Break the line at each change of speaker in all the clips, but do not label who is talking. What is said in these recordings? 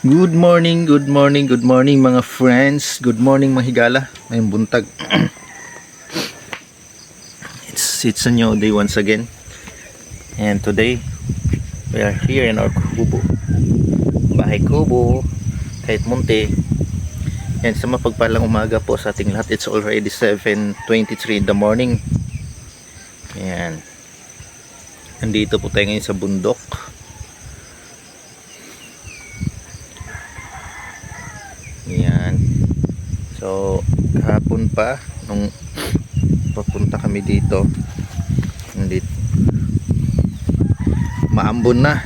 Good morning, good morning, good morning mga friends. Good morning mga higala. Ngayong buntag. it's it's a new day once again. And today we are here in our kubo. Bahay kubo. Kahit munti. And sa mapagpalang umaga po sa ating lahat. It's already 7.23 in the morning. Ayan. Nandito po tayo ngayon sa bundok. Yan. So, pa, nung papunta kami dito, hindi, maambon na.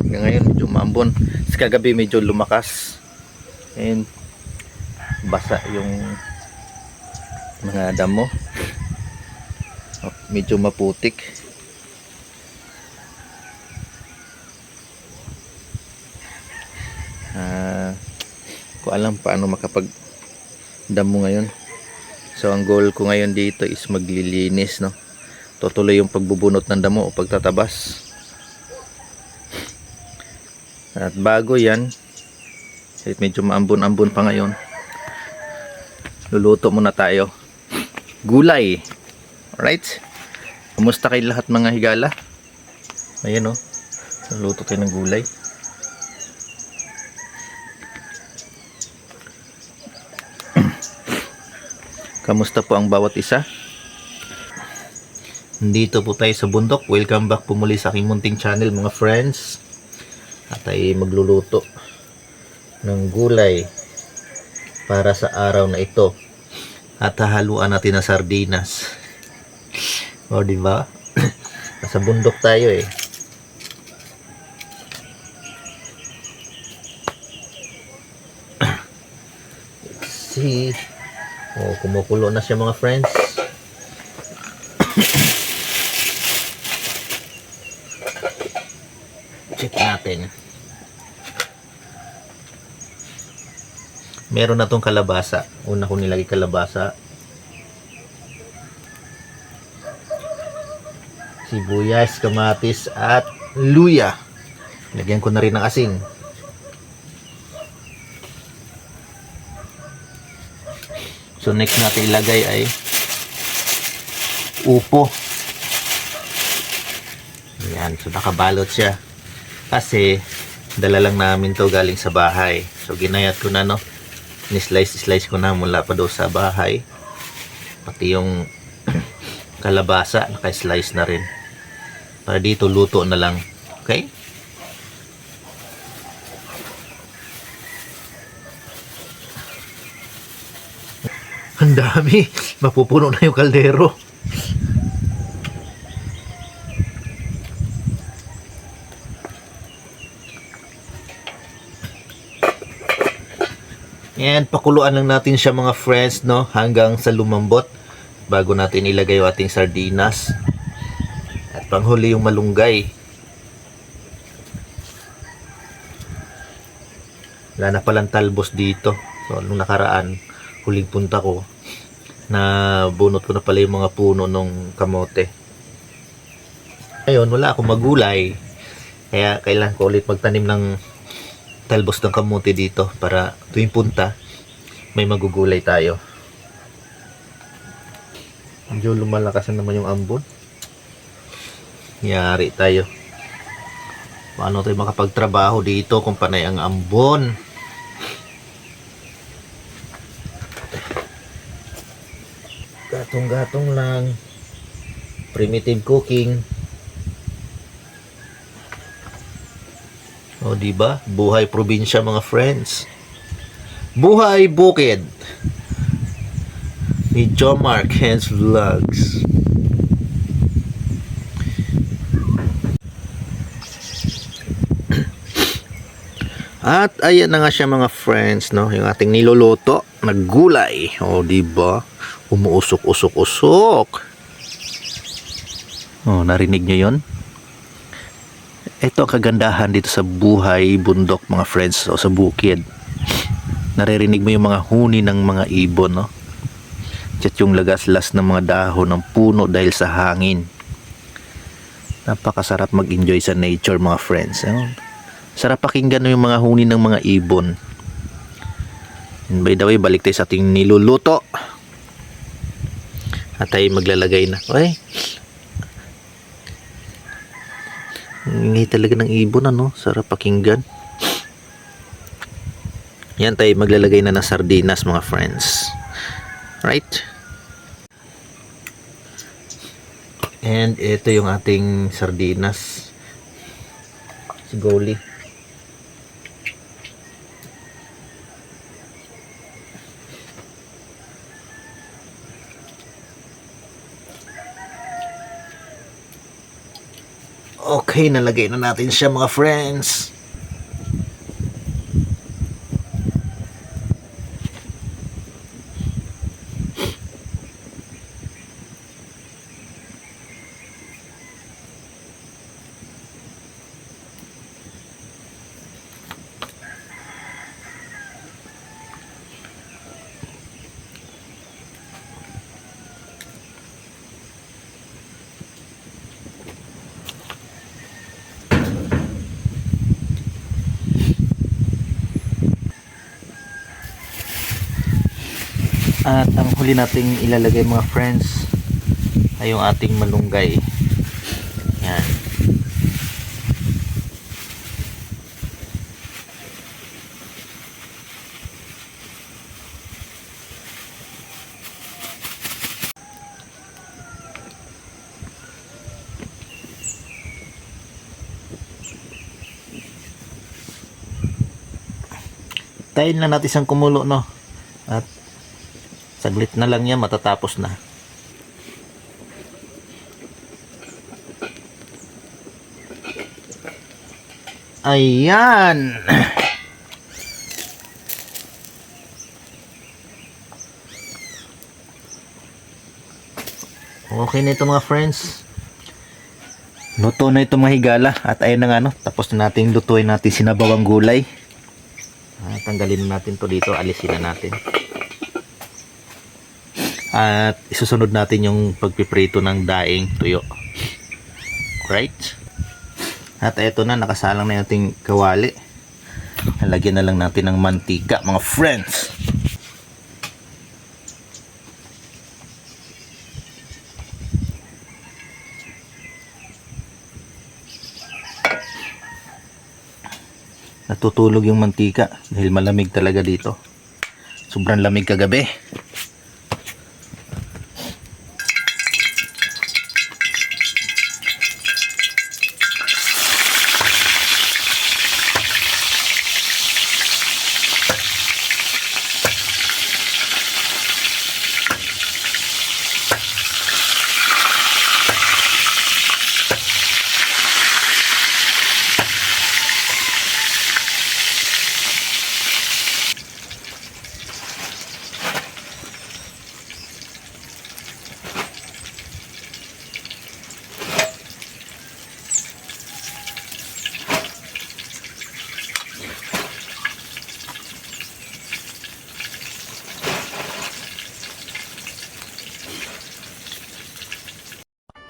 Hanggang ngayon, medyo maambon. Sa kagabi, medyo lumakas. And, basa yung mga damo. Medyo maputik. Ah, ko alam paano makapag damo ngayon so ang goal ko ngayon dito is maglilinis no? Tutuloy yung pagbubunot ng damo o pagtatabas. At bago yan kahit medyo maambon-ambon pa ngayon luluto muna tayo. Gulay! Alright? Kumusta kayo lahat mga higala? Ayan o luluto tayo ng gulay Kamusta po ang bawat isa? Dito po tayo sa bundok. Welcome back po muli sa aking munting channel mga friends. At ay magluluto ng gulay para sa araw na ito. At hahaluan natin ng sardinas. O, di ba? Nasa bundok tayo eh. See. Oh, kumukulo na siya mga friends. Check natin. Meron na tong kalabasa. Una ko nilagay kalabasa. Sibuyas, kamatis, at luya. Lagyan ko na rin ng asin. So next natin ilagay ay upo. Yan, so nakabalot siya. Kasi dala lang namin to galing sa bahay. So ginayat ko na no. Ni-slice-slice ko na mula pa daw sa bahay. Pati yung kalabasa, naka-slice na rin. Para dito luto na lang. Okay? Ang dami. Mapupuno na yung kaldero. Yan, pakuluan lang natin siya mga friends, no? Hanggang sa lumambot. Bago natin ilagay yung ating sardinas. At panghuli yung malunggay. Wala na palang talbos dito. So, nung nakaraan, huling punta ko, na bunot ko na pala yung mga puno ng kamote. Ngayon, wala akong magulay. Kaya kailangan ko ulit magtanim ng talbos ng kamote dito para tuwing punta, may magugulay tayo. Medyo lumalakas na naman yung ambon. Yari tayo. Paano tayo makapagtrabaho dito kung panay ang ambon? Gatong-gatong lang. Primitive cooking. O, di ba? Buhay probinsya mga friends. Buhay bukid. Ni John Mark Hens Vlogs. At ayan na nga siya mga friends, no? Yung ating niluluto na gulay. O, di ba? Umuusok-usok-usok. Oh, narinig niyo 'yon? Ito ang kagandahan dito sa buhay bundok mga friends o sa bukid. Naririnig mo yung mga huni ng mga ibon, no? At yung lagaslas ng mga dahon ng puno dahil sa hangin. Napakasarap mag-enjoy sa nature mga friends. Ano? Sarap pakinggan yung mga huni ng mga ibon. And by the way, balik tayo sa ating niluluto. At tayo maglalagay na. Ay, Hingi talaga ng ibon ano, sarap pakinggan. Yan tayo maglalagay na ng sardinas mga friends. Right? And ito yung ating sardinas. Si Goli. Okay, nalagay na natin siya mga friends. At ang huli nating ilalagay mga friends ay yung ating malunggay. Yan. Tayin lang natin isang kumulo no. At Saglit na lang yan, matatapos na. Ayan! Okay na ito mga friends. Luto na ito mga higala. At ayun na nga no, tapos na natin lutuin natin sinabawang gulay. Ah, tanggalin na natin to dito, alisin na natin. At isusunod natin yung pagpiprito ng daing tuyo. Right? At eto na, nakasalang na yung kawali. Lagyan na lang natin ng mantika, mga friends. Natutulog yung mantika dahil malamig talaga dito. Sobrang lamig kagabi.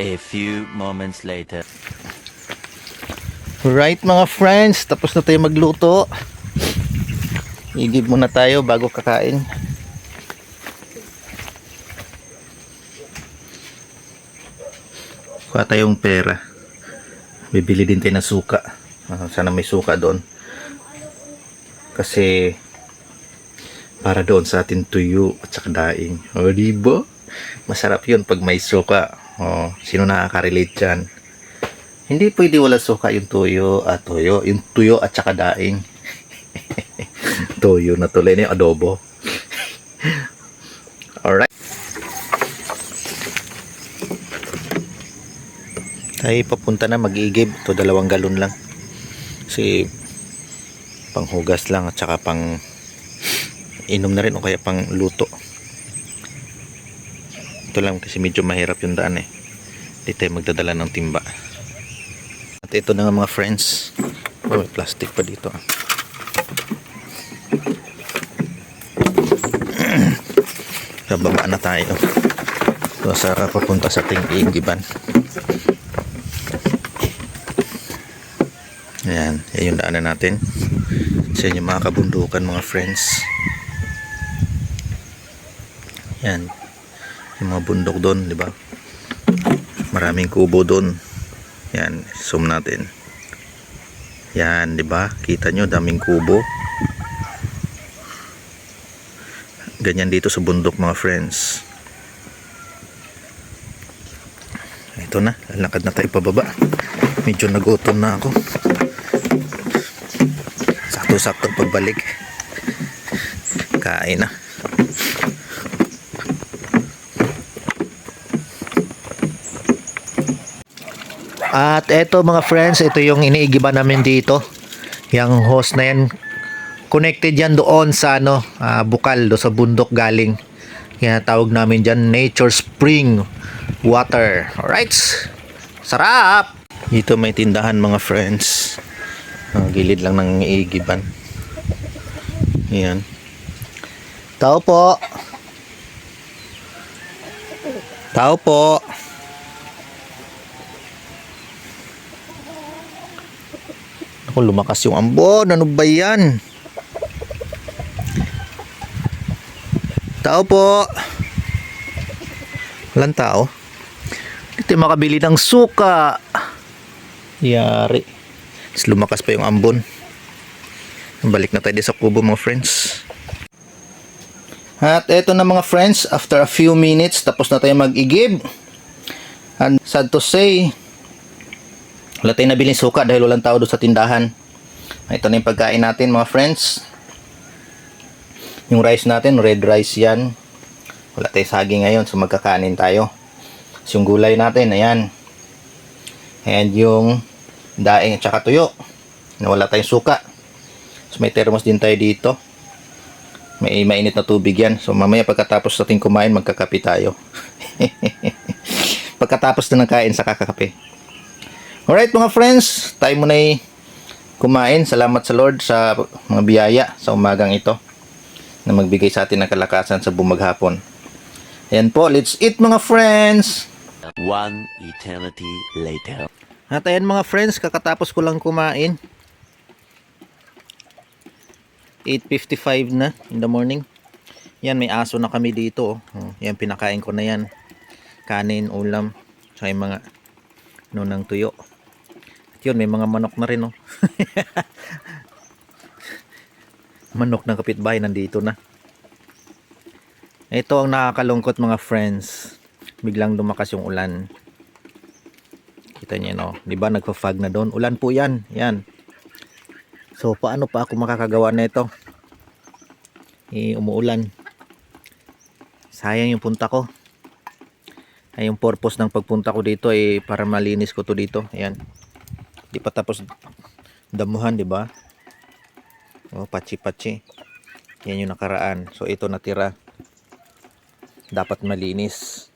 A few moments later.
Right mga friends, tapos na tayo magluto. Igib muna tayo bago kakain. Kuha tayong pera. Bibili din tayo ng suka. Ah, sana may suka doon. Kasi para doon sa atin tuyo at saka daing. O, di ba? Masarap yun pag may suka. O, sino nakaka-relate dyan? Hindi pwede wala suka yung tuyo at tuyo. Yung tuyo at saka daing. tuyo na tuloy na yung adobo. Alright. Tayo papunta na mag-igib. Ito dalawang galon lang. Kasi panghugas lang at saka pang inom na rin o kaya pang luto. Ito lang kasi medyo mahirap yung daan eh. Hindi tayo magdadala ng timba. At ito na nga mga friends. Oh, may plastic pa dito. ah. Bababa na tayo. So, sa papunta sa ating iigiban. Ayan, yan yung daanan natin. Sa inyo mga kabundukan mga friends. Yan. Yung mga bundok doon, di ba? Maraming kubo doon. Yan, zoom natin. Yan, di ba? Kita nyo, daming kubo. Ganyan dito sa bundok mga friends. Ito na, lalakad na tayo pababa. Medyo nagutom na ako. Sakto-sakto pagbalik. Kain na. At eto mga friends, ito yung iniigiba namin dito. Yung host na yan, connected yan doon sa ano, ah, bukal, do sa bundok galing. Kaya tawag namin dyan, Nature Spring Water. Alright, sarap! Dito may tindahan mga friends. Ang gilid lang ng iigiban. Yan. Tao po. Tao po. Ako, lumakas yung ambon. Ano ba yan? Tao po. Walang tao. Dito makabili ng suka. Yari. Tapos lumakas pa yung ambon. Balik na tayo sa kubo mga friends. At eto na mga friends, after a few minutes, tapos na tayo mag-igib. And sad to say, wala tayong nabiling suka dahil walang tao doon sa tindahan. Ito na yung pagkain natin mga friends. Yung rice natin, red rice yan. Wala tayong saging ngayon, so magkakanin tayo. So, yung gulay natin, ayan. And yung daing at saka tuyo. Na wala tayong suka. So, may thermos din tayo dito. May mainit na tubig yan. So, mamaya pagkatapos natin kumain, magkakape tayo. pagkatapos na ng kain sa kakakape. Alright mga friends, tayo muna ay kumain. Salamat sa Lord sa mga biyaya sa umagang ito na magbigay sa atin ng kalakasan sa bumaghapon. Ayan po, let's eat mga friends!
One eternity later.
At ayan mga friends, kakatapos ko lang kumain. 8.55 na in the morning. Yan, may aso na kami dito. Oh. Oh, yan, pinakain ko na yan. Kanin, ulam, sa mga no, ng tuyo. Yun, may mga manok na rin. Oh. manok ng kapitbahay nandito na. Ito ang nakakalungkot mga friends. Biglang lumakas yung ulan. Kita niyo no, 'di ba nagfa-fog na doon? Ulan po 'yan. 'Yan. So paano pa ako makakagawa nito? Eh umuulan. Sayang yung punta ko. Ay yung purpose ng pagpunta ko dito ay para malinis ko to dito. Ayan. Di pa tapos damuhan, 'di ba? Oh, pachi-pachi. Yan yung nakaraan. So ito natira. Dapat malinis.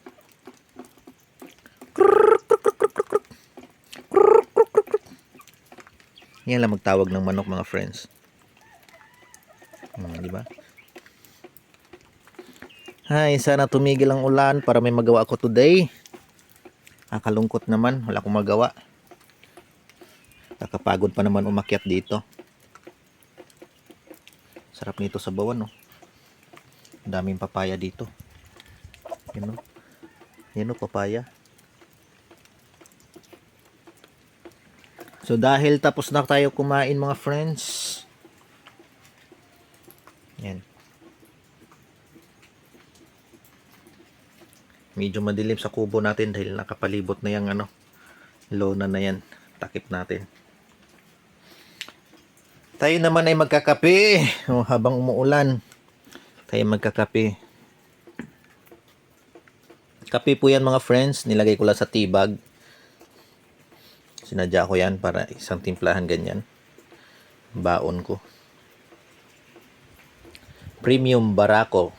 Yan lang magtawag ng manok mga friends. Hmm, di ba? Hay, sana tumigil ang ulan para may magawa ako today. Nakalungkot naman, wala akong magawa. Kakapagod pa naman umakyat dito. Sarap nito sa bawan, no. Ang daming papaya dito. Yan, no. Yan, no, papaya. So dahil tapos na tayo kumain mga friends. Yan. Medyo madilim sa kubo natin dahil nakapalibot na yung ano, lona na yan. Takip natin. Tayo naman ay magkakape oh, habang umuulan. Tayo magkakape. Kape po yan mga friends. Nilagay ko lang sa tea bag. Sinadya ko yan para isang timplahan ganyan. Baon ko. Premium Barako.